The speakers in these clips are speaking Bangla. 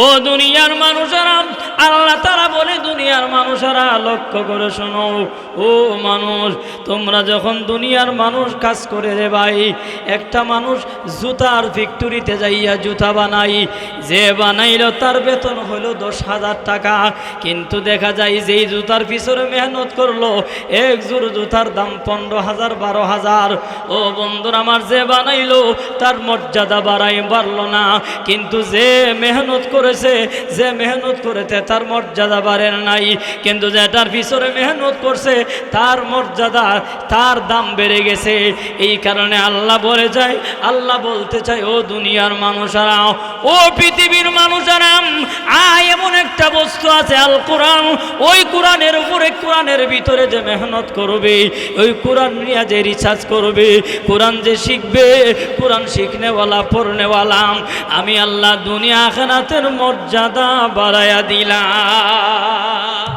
ও দুনিয়ার মানুষেরা, আল্লাহ তারা বলে দুনিয়ার মানুষেরা লক্ষ্য করে শোনো। ও মানুষ, তোমরা যখন দুনিয়ার মানুষ কাজ করে রে ভাই, একটা মানুষ জুতার ফ্যাক্টরিতে যাইয়া জুতা বানাই, যে বানাইল তার বেতন হলো দশ হাজার টাকা। কিন্তু দেখা যায় যেই জুতার পিছনে মেহনত করল, এক জোর জুতার দাম পনেরো হাজার, বারো হাজার। ও বন্ধুর, আমার যে বানাইলো, তার মর্যাদা বাড়াই পারল না। কিন্তু যে মেহনত করেছে, যে মেহনত করেছে তার মর্যাদা বাড়ে নাই। কিন্তু যেটার পিছনে মেহনত করছে, তার মর্যাদা, তার দাম বেড়ে গেছে। এই কারণে আল্লাহ বলে যায়, আল্লাহ বলতে চায়, ও দুনিয়ার মানুষেরা, ও পৃথিবীর মানুষেরা, আয় এমন একটা বস্তু আছে, আল কোরআন। ওই কোরআনের উপরে, কোরআনের ভিতরে যে মেহনত করবে, ওই কোরআন নিয়ে যে রিসার্চ করবে, কোরআন যে শিখবে, কোরআন শিখনেওয়ালা, পড়নেওয়ালা। আমি আল্লাহ দুনিয়া আখানাতের মর্যাদা বাড়াইয়া দিলাম।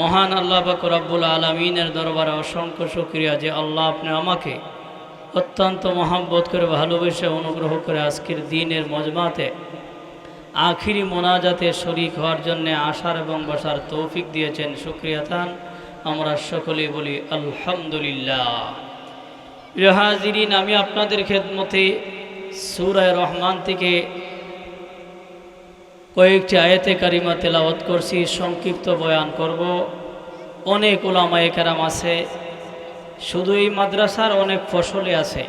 মহান আল্লাহ বাকরাবুল আলমিনের দরবারে অসংখ্য শুক্রিয়া যে আল্লাহ আপনি আমাকে অত্যন্ত মহাব্বত করে ভালোবেসে অনুগ্রহ করে আজকের দিনের মজমাতে, আখিরি মোনাজাতে শরিক হওয়ার জন্য আসার এবং বসার তৌফিক দিয়েছেন। শুক্রিয়া তান আমরা সকলেই বলি আলহামদুলিল্লাহ। রেহাজিরিন আমি আপনাদের খেদমতে সুরায় রহমান থেকে কয়েকটি আয়াতে কারিমা তেলাওয়াত করছি, সংক্ষিপ্ত বয়ান করব। অনেক ওলামায়ে কেরাম আছে, শুধু এই মাদ্রাসার অনেক ফসলে আছে,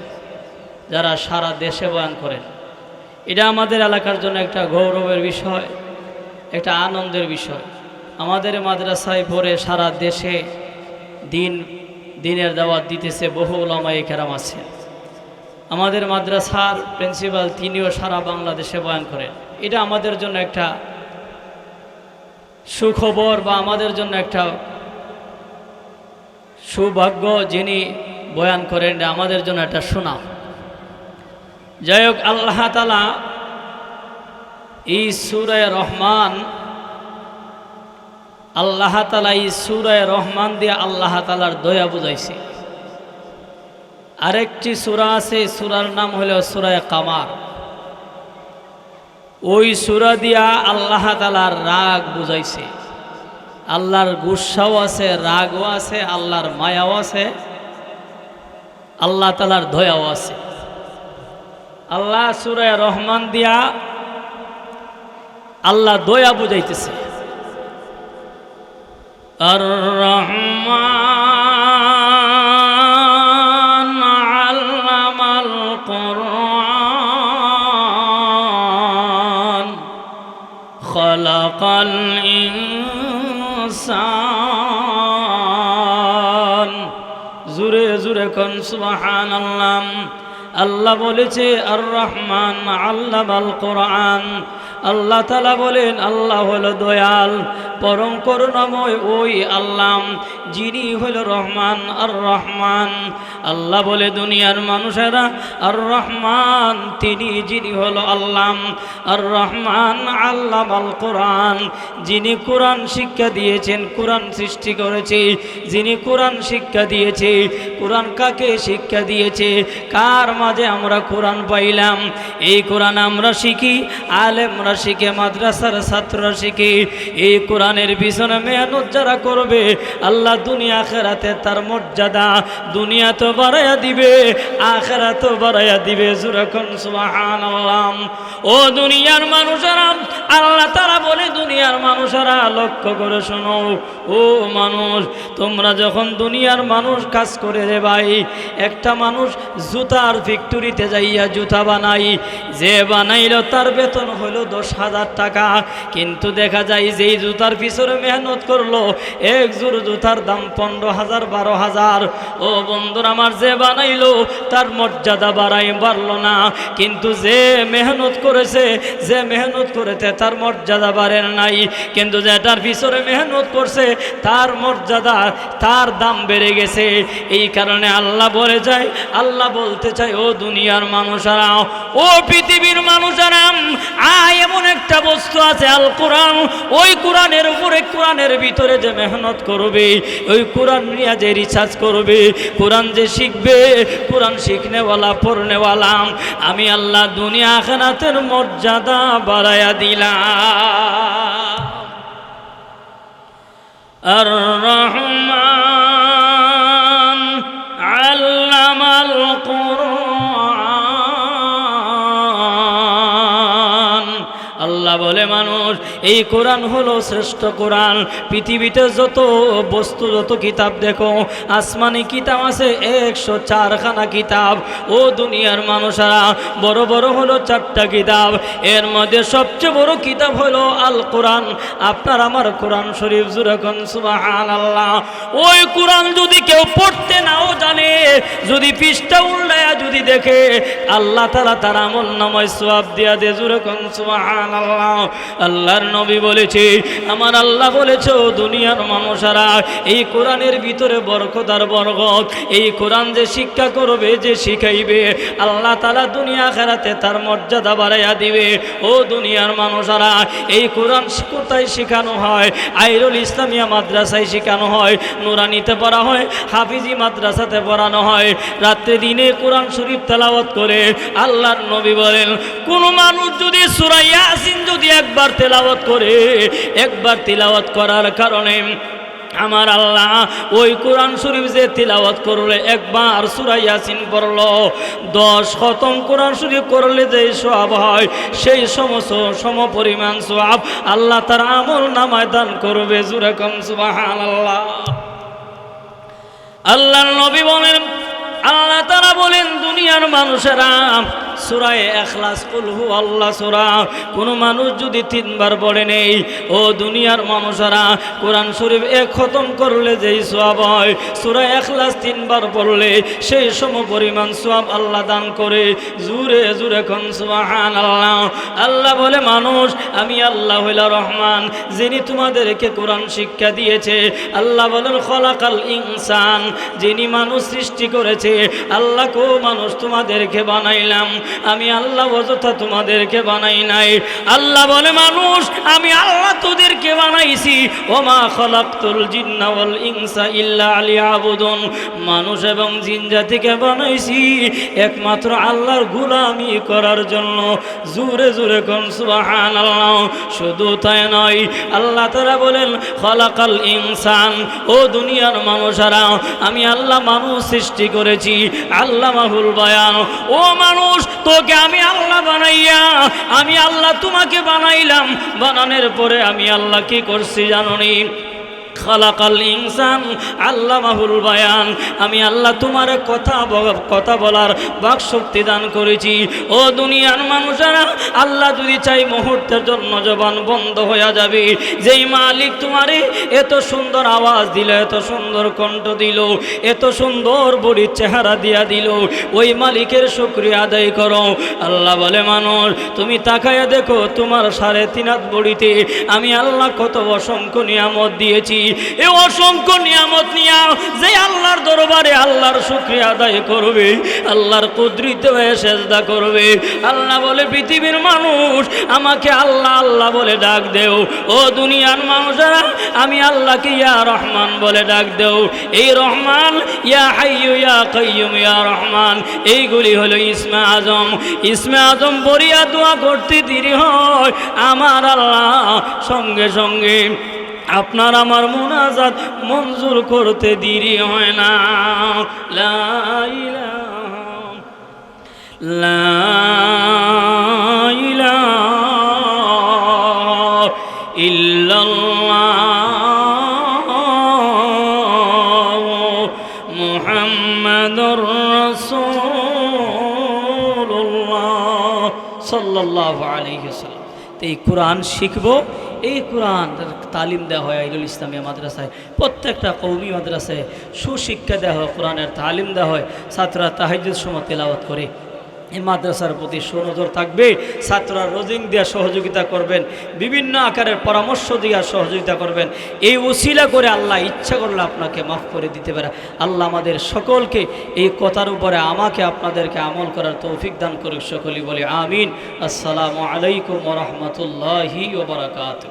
যারা সারা দেশে বয়ান করেন। এটা আমাদের এলাকার জন্য একটা গৌরবের বিষয়, একটা আনন্দের বিষয়। আমাদের মাদ্রাসায় পড়ে সারা দেশে দিন, দিনের দাওয়াত দিতেছে বহু ওলামায়ে কেরাম আছে। আমাদের মাদ্রাসার প্রিন্সিপাল তিনিও সারা বাংলাদেশে বয়ান করেন। এটা আমাদের জন্য একটা সুখবর বা আমাদের জন্য একটা সৌভাগ্য যিনি বয়ান করেন আমাদের জন্য একটা সুনাম। যাই হোক, আল্লাহ তালা এই সুরায় রহমান, আল্লাহ তালা এই সুরায় রহমান দিয়ে আল্লাহ তালার দয়া বুঝাইছে। আরেকটি সুরা আছে, সুরার নাম হলো সুরায় কামার। ওই সুরা দিয়া আল্লাহ তালার রাগ বুঝাইছে। আল্লাহর গুসাও আছে, রাগও আছে, আল্লাহর মায়াও আছে, আল্লাহ তালার দয়াও আছে। আল্লাহ সুরায় রহমান দিয়া আল্লাহ দয়া বুঝাইতেছে। আর রহমান ইনসান। জুরে জুরে কন, সুবহানাল্লাহ। আল্লাহ বলেছে আর রহমান আল্লাহ আল কোরআন আল্লাহ তালা বলেন, আল্লাহ হলো দয়াল। পরম করুণাময় ওই আল্লাহ, যিনি হলো রহমান আর রহমান। আল্লাহ বলে, দুনিয়ার মানুষেরা, আর রহমান তিনি যিনি হলো আল্লাহ। আর রহমান আল্লাহ আল কোরআন। যিনি কোরআন শিক্ষা দিয়েছেন, কোরআন সৃষ্টি করেছে। যিনি কোরআন শিক্ষা দিয়েছে, কোরআন কাকে শিক্ষা দিয়েছে? কার মাঝে আমরা কোরআন পাইলাম? এই কোরআন আমরা শিখি, আলেমরা শিখে, মাদ্রাসার ছাত্ররা শিখি। এই কোরআনের পিছনে মেহনত যারা করবে, আল্লাহ দুনিয়া আখেরাতে তার মর্যাদা দুনিয়া তো বাড়াইয়া দিবে আখেরা তো বাড়াইয়া দিবে। যেরকম সুবাহান ও দুনিয়ার মানুষেরা, আল্লাহ তারা বলে দুনিয়ার মানুষেরা লক্ষ্য করে শোনো। ও মানুষ, তোমরা যখন দুনিয়ার মানুষ কাজ করে রে ভাই, একটা মানুষ জুতার ফ্যাক্টরিতে যাইয়া জুতা বানাই, যে বানাইল তার বেতন হলো দশ হাজার টাকা। কিন্তু দেখা যায় যেই জুতার পিছনে মেহনত করল, এক জোর জুতার দাম পনেরো হাজার, বারো হাজার। ও বন্ধুরা, আমার যে বানাইলো তার মর্যাদা বাড়াই পারল না। কিন্তু যে মেহনত করেছে, যে মেহনত করেছে, তার মর্যাদা বাড়ে নাই। কিন্তু যেটার পিছনে মেহনত করছে, তার মর্যাদা, তার দাম বেড়ে গেছে। এই কারণে আল্লাহ বলে যায়, আল্লাহ বলতে চায়, ও দুনিয়ার মানুষেরা, ও পৃথিবীর মানুষেরা, আয় এমন একটা বস্তু আছে, আল কোরআন। ওই কোরআনের উপরে, কোরআনের ভিতরে যে মেহনত করবে, ওই কোরআন নিয়ে যে রিসার্চ করবে, কোরআন যে শিখবে, কোরআন শিখনেওয়ালা পড়নেওয়ালাম আমি আল্লাহ দুনিয়া আখেরাতের মর্যাদা বাড়াইয়া দিলা আর রহমান আল্লামাল আল্লাহ বলে, মানুষ, এই কোরআন হলো শ্রেষ্ঠ কোরআন। পৃথিবীতে যত বস্তু, যত কিতাব দেখো, আসমানি কিতাব আছে, একশো চারখানা কিতাব। ও দুনিয়ার মানুষেরা, বড় বড় হলো চারটা কিতাব। এর মধ্যে সবচেয়ে বড় কিতাব হলো আল কোরআন আপনার আমার কোরআন শরীফ জুরাখন সুবাহান আল্লাহ ওই কোরআন যদি কেউ পড়তে নাও জানে, যদি পৃষ্ঠা উল্টায়া যদি দেখে, আল্লাহ তালা তার আমল নামায় সোয়াব দিয়া দে জুরাখন সুবাহান আল্লাহ আল্লাহর নবী বলেছে, আমার আল্লাহ বলেছে দুনিয়ার মানুষেরা, এই কোরআনের ভিতরে বরকত আর বরকত। এই কোরআন যে শিক্ষা করবে, যে শিখাইবে, আল্লাহ তালা দুনিয়া খেরাতে তার মর্যাদা বাড়াইয়া দিবে। ও দুনিয়ার মানুষেরা, এই কোরআন কোথায় শেখানো হয়? আইরুল ইসলামিয়া মাদ্রাসায় শেখানো হয়, নুরানিতে পড়া হয়, হাফিজি মাদ্রাসাতে পড়ানো হয়। রাত্রে দিনে কোরআন শরীফ তেলাওয়াত করে আল্লাহর নবী বলেন, কোনো মানুষ যদি সুরাইয়া আসিন যদি একবার তেলাওয়াত করে, একবার তিলাওয়াত করার কারণে আমার আল্লাহ ওই কোরআন শরীফ যে তিলাওয়াত করলে, একবার সুরা ইয়াসিন পড়ল, দশ খতম কোরআন শরীফ করলে যে সব হয়, সেই সমস্ত সম পরিমাণ সব আল্লাহ তার আমল নামায় দান করবে জুরকম সুবাহান আল্লাহ আল্লাহর নবী বলেন, আল্লাহ তারা বলেন, দুনিয়ার মানুষেরা সুরায় এখলাস কুলহু আল্লাহ সুরা। কোনো মানুষ যদি তিনবার পড়ে নেই, ও দুনিয়ার মানুষেরা কোরআন শরীফ এক খতম করলে যেই সোয়াব হয়, সুরায় এখলাস তিনবার পড়লে সেই সম পরিমাণ সোয়াব আল্লাহ দান করে। জুরে জুরে খন সুবাহান আল্লাহ আল্লাহ বলে, মানুষ, আমি আল্লাহ হইলা রহমান, যিনি তোমাদেরকে কোরআন শিক্ষা দিয়েছে। আল্লাহ বলেন, খলাকাল ইনসান, যিনি মানুষ সৃষ্টি করেছে, আল্লাহ কো মানুষ তোমাদেরকে বানাইলাম। আমি আল্লাহ অযথা তোমাদেরকে বানাই নাই। আল্লাহ বলে, মানুষ, আমি আল্লাহ তোদেরকে বানাইছি। ওমা খলাকতুল জিন্না ওয়াল ইনসা ইল্লা লিয়াবুদুন। মানুষ এবং জিন জাতিকে বানাইছি একমাত্র আল্লাহর গুলামি করার জন্য। জোরে জোরে কোন সুবহানাল্লাহ। শুধু তাই নয়, আল্লাহ তারা বলেন, খলাকাল ইনসান, ও দুনিয়ার মানুষেরা, আমি আল্লাহ মানুষ সৃষ্টি করেছি। আল্লাহ মাহুল বায়ান, ও মানুষ তোকে আমি আল্লাহ বানাইয়া, আমি আল্লাহ তোমাকে বানাইলাম। বানানোর পরে আমি আল্লাহ কি করছি জাননি? খালাকাল ইনসান আল্লাহ মাহুল বায়ান। আমি আল্লাহ তোমার কথা কথা বলার বাক শক্তি দান করেছি। ও দুনিয়ার মানুষেরা, আল্লাহ যদি চাই মুহূর্তের জন্য জবান বন্ধ হয়ে যাবে। যেই মালিক তোমারে এত সুন্দর আওয়াজ দিল, এত সুন্দর কণ্ঠ দিল, এত সুন্দর বড়ির চেহারা দিয়া দিল, ওই মালিকের শুক্রিয়া আদায় করো। আল্লাহ বলে, মানুষ, তুমি তাকায়া দেখো, তোমার সাড়ে তিন হাত বড়িতে আমি আল্লাহ কত অসংখ্য নিয়ামত দিয়েছি। এ অসংখ্য নিয়ামত নিয়া যে আল্লাহর দরবারে আল্লাহর শুক্রিয়া আদায় করবে, আল্লাহর কুদরিত হয়ে সেজদা করবে। আল্লাহ বলে, পৃথিবীর মানুষ, আমাকে আল্লাহ আল্লাহ বলে ডাক দেও। ও দুনিয়ার মানুষেরা, আমি আল্লাহকে ইয়া রহমান বলে ডাক দেও। এই রহমান, ইয়া হাইয়ু ইয়া কাইয়ুম ইয়া রহমান। এইগুলি হলো ইসমে আজম। ইসমে আজম বরিয়া দোয়া করতে দেরি হয়। আমার আল্লাহ সঙ্গে সঙ্গে আপনার আমার মোনাজাত মঞ্জুর করতে দেরি হয় না। সাল্লাল্লাহু আলাইহি ওয়াসাল্লাম। তো এই কোরআন শিখব এই কোরআন তালিম দেওয়া হয় আইরুল ইসলামিয়া মাদ্রাসায়। প্রত্যেকটা কৌমি মাদ্রাসায় সুশিক্ষা দেওয়া হয়, কোরআনের তালিম দেওয়া হয়। ছাত্ররা তাহাজুদ সময় তেলাওয়াত করে। এই মাদ্রাসার প্রতি সুনজর থাকবে, ছাত্ররা রোজিং দেওয়া সহযোগিতা করবেন, বিভিন্ন আকারের পরামর্শ দেওয়া সহযোগিতা করবেন। এই ওসিলা করে আল্লাহ ইচ্ছা করলে আপনাকে মাফ করে দিতে পারে। আল্লাহ আমাদের সকলকে এই কথার উপরে আমাকে আপনাদেরকে আমল করার তৌফিক দান করুক সকলেই বলে আমিন। আসসালামু আলাইকুম রহমতুল্লাহি ওবরাকাত